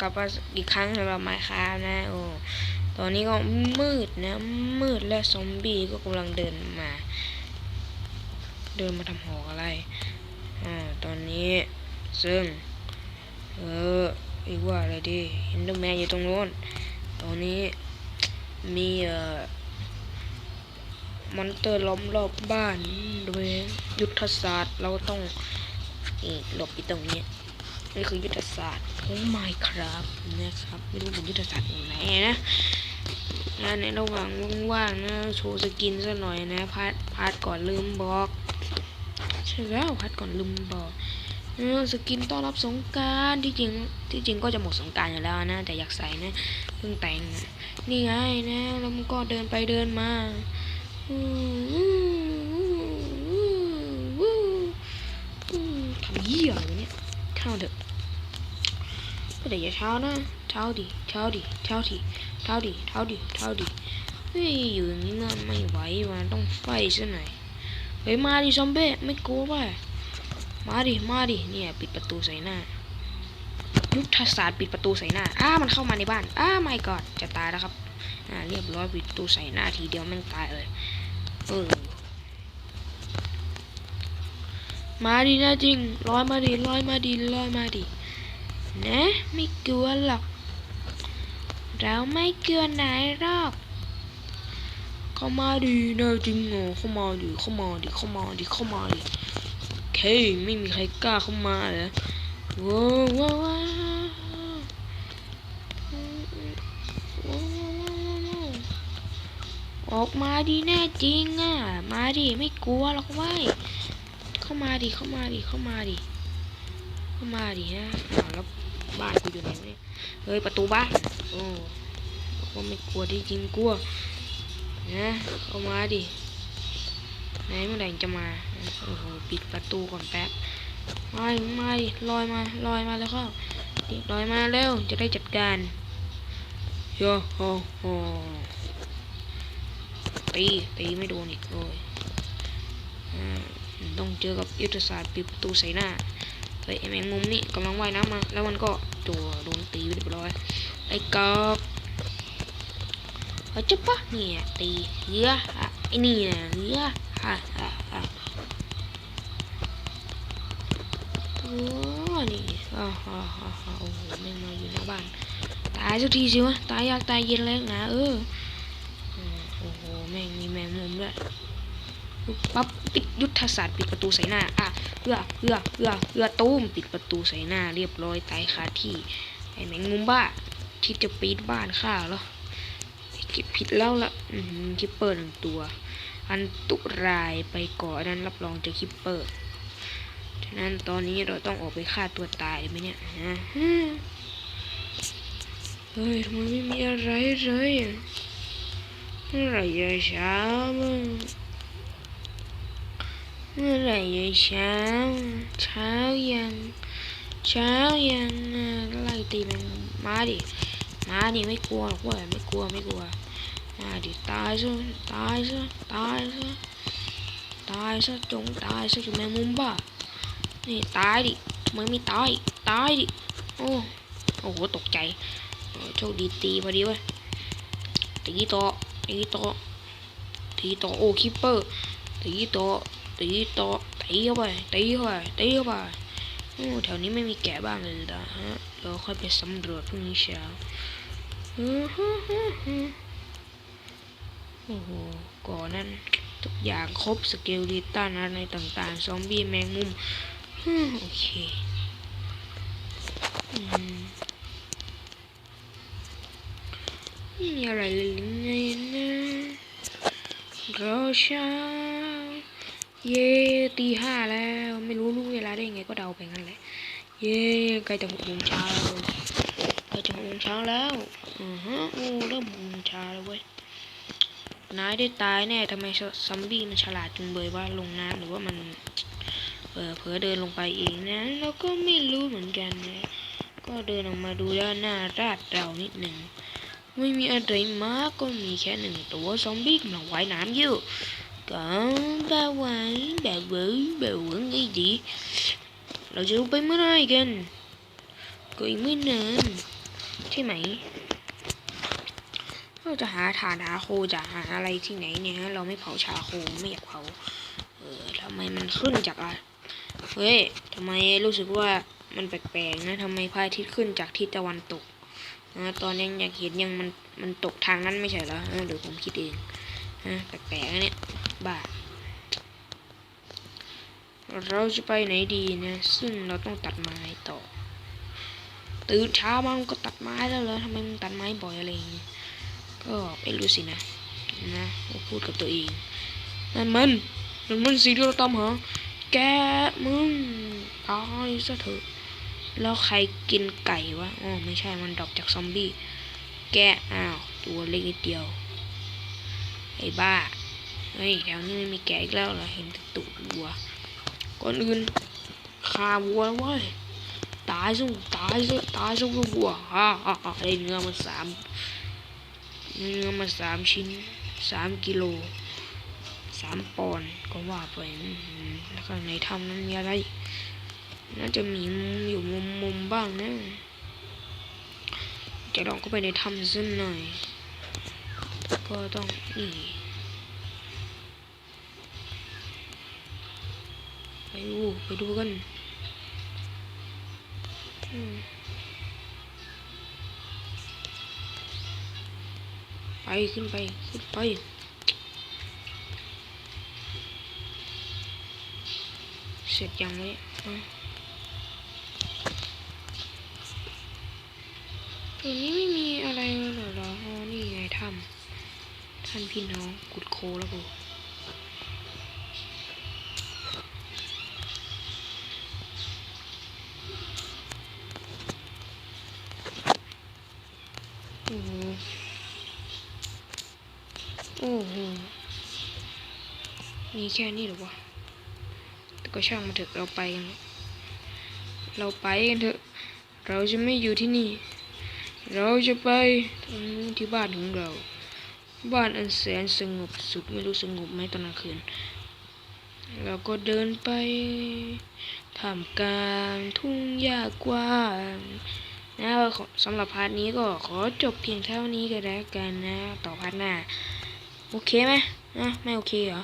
กลับมาอีกครั้งสำหรับไมค์คานะ โอ้ตอนนี้ก็มืดนะ มืดและซอมบี้ก็กำลังเดินมา เดินมาทำหอกอะไรอ่าตอนนี้ซึ่ง เอออีกว่าอะไรดีเห็นดอแมนอยู่ตรงโน้นตอนนี้มีเอ่อมอนเตอร์ล้อมรอบบ้านโดยยุทธศาสตร์เราต้องหลบอยู่ตรงนี้ นี่คือยุทธศาสตร์ของไมค์ครับนะครับไม่รู้เป็นยุทธศาสตร์อย่างไหนนะนะในระหว่างว่างๆนะโชว์สกินซะหน่อยนะพาร์ทพาร์ทก่อนลืมบอกใช่แล้วพาร์ทก่อนลืมบอกเออสกินต้อนรับสงการที่จริงที่จริงก็จะหมดสงการอยู่แล้วนะ แต่อยากใส่นะเพิ่งแต่งนะนี่ไงนะแล้วมันก็เดินไปเดินมาทำเหี้ยอะไรเนี่ย ข้าเถอะก็เดี๋ยวอย่าเช้านะเช้าดิเช้าดิเช้าดิเช้าดิเช้าดิเช้าดิเฮ้ยอยู่อย่างนี้มันไม่ไหวมันต้องไฟซะหน่อยเฮ้ยมาดิซอมเบ้ไม่กลัวป่ะมาดิมาดิเนี่ยปิดประตูใส่หน้ายุทธศาสตร์ปิดประตูใส่หน้าอ้ามันเข้ามาในบ้านอ้าไม่กอดจะตายแล้วครับอ่าเรียบร้อยปิดประตูใส่หน้าทีเดียวแม่งตายเลยเออ มาดีนะจริงลอยมาดิลอยมาดิลอยมาดินะไม่กลัวหรอก เราไม่กลัวไหนหรอกเข้ามาดีนะจริงเหรอเข้ามาดิเข้ามาดิเข้ามาดิเข้ามาดิโอเคไม่มีใครกล้าเข้ามาเลยว้าวว้าวว้าวออกมาดีแน่จริงอะ มาดิไม่กลัวหรอกเว้ย มาดิเข้ามาดิเข้ามาดิเข้ามาดิฮะอ้าวแล้วบ้านกูอยู่ไหนเนี่ยเฮ้ยประตูบ้านโอ้ก็ไม่กลัวที่จริงกลัวนะเข้ามาดิไหนเมื่อไหร่จะมาโอ้โหปิดประตูก่อนแป๊บมาดิมาดิลอยมาลอยมาแล้วเข้าลอยมาเร็วจะได้จัดการโยโฮโฮตีตีไม่โดนอีกเลย ต้องเจอกับยุทธศาสตร์ปิดประตูใส่หน้าเฮ้ยไอแมงมุมนี่กำลังว่ายน้ำมา แล้วมันก็จัวโดนตีไปเรียบร้อย ไอ้กอบเฮ้ยจ๊บปะเนี่ยตีเหี้ยอะไอ้นี่นะเหี้ยฮ่าฮ่าฮ่าโอ้นี่ฮ่าฮ่าฮ่าฮ่าโอ้โหแม่งมาอยู่หน้าบ้าน ตายสักทีสิวะ ตายอยากตายเย็นแล้วนะเออโอ้โห แม่งมีแมงมุมด้วย ปั๊บปิดยุทธศาสตร์ปิดประตูใส่หน้า อะเพื่อเพื่อเพื่อเพื่อตุ้มปิดประตูใส่หน้า เรียบร้อยตายคาที่ไอ้แมงมุมบ้า ที่จะปีดบ้านข้าเหรอคิดผิดแล้วละอืมคิปเปอร์หนึ่งตัว อันตุรายไปก่อนนั้นรับรองจอคิปเปอร์ฉะนั้นตอนนี้เราต้องออกไปฆ่าตัวตายไหมเนี่ยฮะเฮ้ยทำไมไม่มีอะไรเลยอะเมื่อไรจะเช้าบ้าง เมื่อไหร่ยายเช้า เช้ายังเช้ายังอะไล่ตีมันมาดิมาดิไม่กลัวหรอกเว้ยไม่กลัวไม่กลัวมาดิตายซะตายซะตายซะตายซะจงตายซะจุแมงมุมบ้านี่ตายดิทำไมไม่ตายตายดิโอ้โอ้โหตกใจโอ้โชคดีตีพอดีเว้ยตีต่อตีต่อตีต่อโอ้คิปเปอร์ตีต่อ ตีต่อตีเข้าไปตีเข้าไปตีเข้าไปโอ้แถวนี้ไม่มีแกะบ้างเลยนะฮะเราค่อยไปสำรวจพรุ่งนี้เช้าโอ้โหก่อนนั้นทุกอย่างครบสเกลลิตันอะไรต่างๆ ซอมบี้แมงมุมโอเคอืมไม่มีอะไรเลยไงนะรอช้า เย่ตีห้าแล้วไม่รู้รู้เวลาได้ยังไงก็เดาไปงั้นแหละ เย่ใกล้จะหกโมงเช้าใกล้จะหกโมงเช้าแล้วอือฮะโอ้เริ่มหกโมงเช้าแล้วเว้ยนายได้ตายแน่ทำไมซัมบี้มันฉลาดจุงเบยว่าลงน้ำหรือว่ามันเออเผลอเดินลงไปเองนะเราก็ไม่รู้เหมือนกันนะก็เดินออกมาดูด้านหน้าราดเรานิดหนึ่งไม่มีอะไรมากก็มีแค่หนึ่งตัวซอมบี้กำลังว่ายน้ำอยู่ có ba quái bà với bà quẩn cái gì เราจะลงไปเมื่อไรกันก็อีกไม่นานใช่ไหมเราจะหาฐานหาโคจะหาอะไรที่ไหนเนี่ยฮะเราไม่เผาชาโคไม่อยากเผาเออทำไมมันขึ้นจากอะเฮ้ยทำไมรู้สึกว่ามันแปลกๆนะทำไมพระอาทิตย์ขึ้นจากทิศตะวันตกนะตอนยังอยากเห็นยังมันมันตกทางนั้นไม่ใช่เหรอเออเดี๋ยวผมคิดเองนะแปลกๆเนี่ย บ้าเราจะไปไหนดีนะ ซึ่งเราต้องตัดไม้ต่อ ตื่นเช้ามามันก็ตัดไม้แล้วเหรอทำไมมึงตัดไม้บ่อยอะไรอย่างงี้ก็ไม่รู้สินะนะพูดกับตัวเองนั่นมันนั่นมันสิ่งที่เราตามหาแกมึงตายซะเถอะแล้วใครกินไก่วะอ๋อไม่ใช่มันดรอปจากซอมบี้ แกอ้าว ตัวเล็กนิดเดียว ไอ้บ้า เฮ้ยแถวนี้ไม่มีแกะอีกแล้วเหรอเห็นแต่ตูดวัวก่อนอื่นฆ่าวัวไว้ยตายซะตายซะตายซะวัวฮ่าฮ่าฮ่าได้เนื้อมาสามเนื้อมาสามชิ้นสามกิโลสามปอนด์ก็ว่าไปแล้วก็ในถ้ำนั้นมีอะไร น่าจะมีอยู่มุมมุมบ้างนะจะลองเข้าไปในถ้ำสักหน่อย ก็ต้องนี่ ดูไปดูกันไปขึ้นไปขึ้นไปเสร็จยังเลยอะตัวนี้ไม่มีอะไรเลยเหรอเหรออ๋อนี่ไงถ้ำท่านพี่น้องกุดโคแล้วกู โอ้โหโอ้โหมีแค่นี้หรอวะ แต่ก็ช่างมาเถอะเราไปกันเราไปกันเถอะ เราจะไม่อยู่ที่นี่ เราจะไปตรงนู้นที่บ้านของเรา บ้านอันแสนสงบสุขไม่รู้สงบไหมตอนกลางคืน เราก็เดินไปท่ามกลางทุ่งหญ้ากว้างนะสำหรับพาร์ทนี้ก็ขอจบเพียงเท่านี้ก็แล้วกันนะ ต่อพาร์ทหน้า โอเคไหมนะไม่โอเคเหรอ